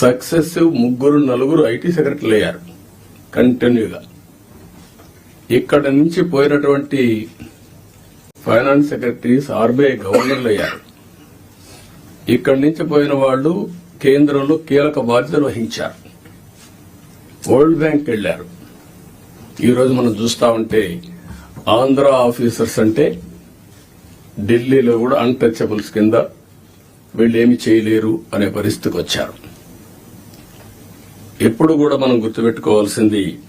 Successive ముగ్గురు నలుగురు IT సెక్రటరీలు అయ్యారు. కంటిన్యూగా. ఇక్కడ నుంచి పోయినటువంటి ఫైనాన్స్ సెక్రటరీస్ ఆర్బీఐ గవర్నర్లు అయ్యారు. ఇక్కడి నుంచి పోయిన వాళ్ళు కేంద్రంలో కీలక బాధ్యతలు వహించారు. వరల్డ్ బ్యాంక్ వెళ్ళారు ఈరోజు మనం చూస్తా ఉంటే ఆంధ్ర ఆఫీసర్స్ అంటే ఢిల్లీలో కూడా అన్టచబుల్స్ కింద వీళ్ళు ఏమి చేయలేరు అనే పరిస్థితికి వచ్చారు. ఎప్పుడు కూడా మనం గుర్తుపెట్టుకోవాల్సింది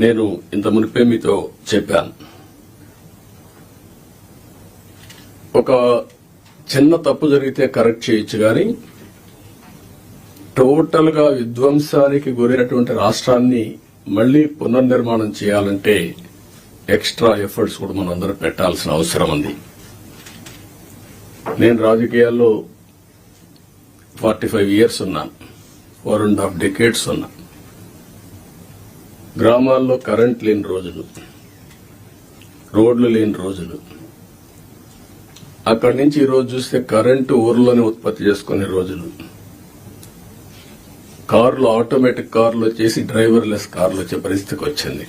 నేను ఇంత మునిపే మీతో చెప్పాను. ఒక చిన్న తప్పు జరిగితే కరెక్ట్ చేయొచ్చు కానీ టోటల్గా విధ్వంసానికి గురైనటువంటి రాష్ట్రాన్ని మళ్ళీ పునర్నిర్మాణం చేయాలంటే ఎక్స్ట్రా ఎఫర్ట్స్ కూడా మనం పెట్టాల్సిన అవసరం ఉంది. నేను రాజకీయాల్లో ఫార్టీ ఫైవ్ ఇయర్స్ ఉన్నాను ఫోర్ అండ్ హాఫ్ డెకేడ్స్ ఉన్నా. గ్రామాల్లో కరెంట్ లేని రోజులు రోడ్లు లేని రోజులు. అక్కడి నుంచి ఈ రోజు చూస్తే కరెంటు ఊర్లోనే ఉత్పత్తి చేసుకునే రోజులు. కార్లు ఆటోమేటిక్ కార్లు వచ్చేసి డ్రైవర్లెస్ కార్లు వచ్చే పరిస్థితికి వచ్చింది.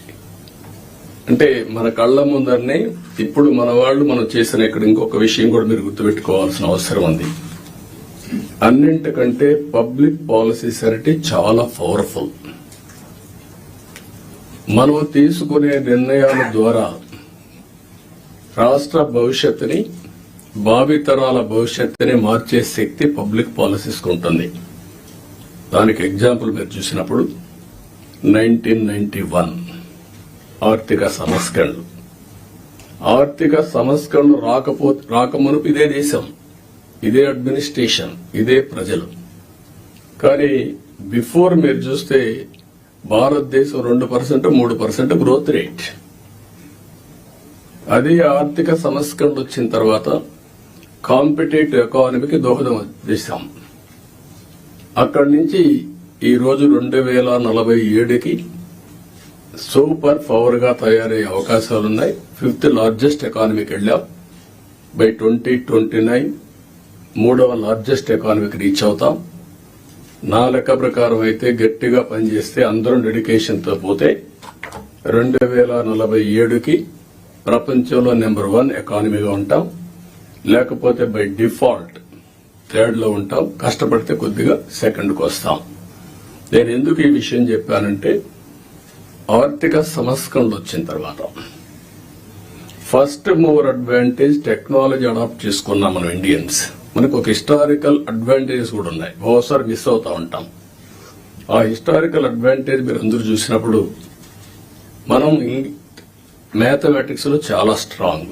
అంటే మన కళ్ళ ముందరనే ఇప్పుడు మన వాళ్ళు మనం చేసిన ఇక్కడ ఇంకొక విషయం కూడా మీరు గుర్తుపెట్టుకోవాల్సిన అవసరం ఉంది. అన్నింటికంటే పబ్లిక్ పాలసీస్ అంటే చాలా పవర్ఫుల్. మనం తీసుకునే నిర్ణయాల ద్వారా రాష్ట్ర భవిష్యత్తుని భావితరాల భవిష్యత్తుని మార్చే శక్తి పబ్లిక్ పాలసీస్ ఉంటుంది. దానికి ఎగ్జాంపుల్ మీరు చూసినప్పుడు నైన్టీన్ నైన్టీ వన్ ఆర్థిక సంస్కరణలు. ఆర్థిక సంస్కరణలు రాకపో రాకమునుపు ఇదే దేశం. ఇదే అడ్మినిస్ట్రేషన్ ఇదే ప్రజలు. కానీ బిఫోర్ మీరు చూస్తే భారతదేశం రెండు పర్సెంట్ మూడు పర్సెంట్ గ్రోత్ రేట్ అదే ఆర్థిక సంస్కరణలు వచ్చిన తర్వాత కాంపిటేటివ్ ఎకానమీకి దోహదం చేశాం. అక్కడి నుంచి ఈ రోజు రెండు వేల నలభై ఏడుకి సూపర్ పవర్గా తయారయ్యే అవకాశాలున్నాయి. ఫిఫ్త్ లార్జెస్ట్ ఎకానమీకి వెళ్ళాం. బై ట్వంటీ ట్వంటీ నైన్ మూడవ లార్జెస్ట్ ఎకానమీకి రీచ్ అవుతాం. నా లెక్క ప్రకారం అయితే గట్టిగా పనిచేస్తే అందరం డెడికేషన్తో పోతే రెండు వేల నలభై ఏడుకి ప్రపంచంలో నెంబర్ వన్ ఎకానమీగా ఉంటాం. లేకపోతే బై డిఫాల్ట్ థర్డ్లో ఉంటాం. కష్టపడితే కొద్దిగా సెకండ్కు వస్తాం. నేను ఎందుకు ఈ విషయం చెప్పానంటే ఆర్థిక సంస్కరణలు వచ్చిన తర్వాత first mover advantage technology adopt చేసుకున్నాం మనం ఇండియన్స్ మనకు ఒక హిస్టారికల్ అడ్వాంటేజెస్ కూడా ఉన్నాయి. ఓసారి మిస్ అవుతా ఉంటాం. ఆ హిస్టారికల్ అడ్వాంటేజ్ మీరు అందరూ చూసినప్పుడు మనం మ్యాథమెటిక్స్లో చాలా స్ట్రాంగ్.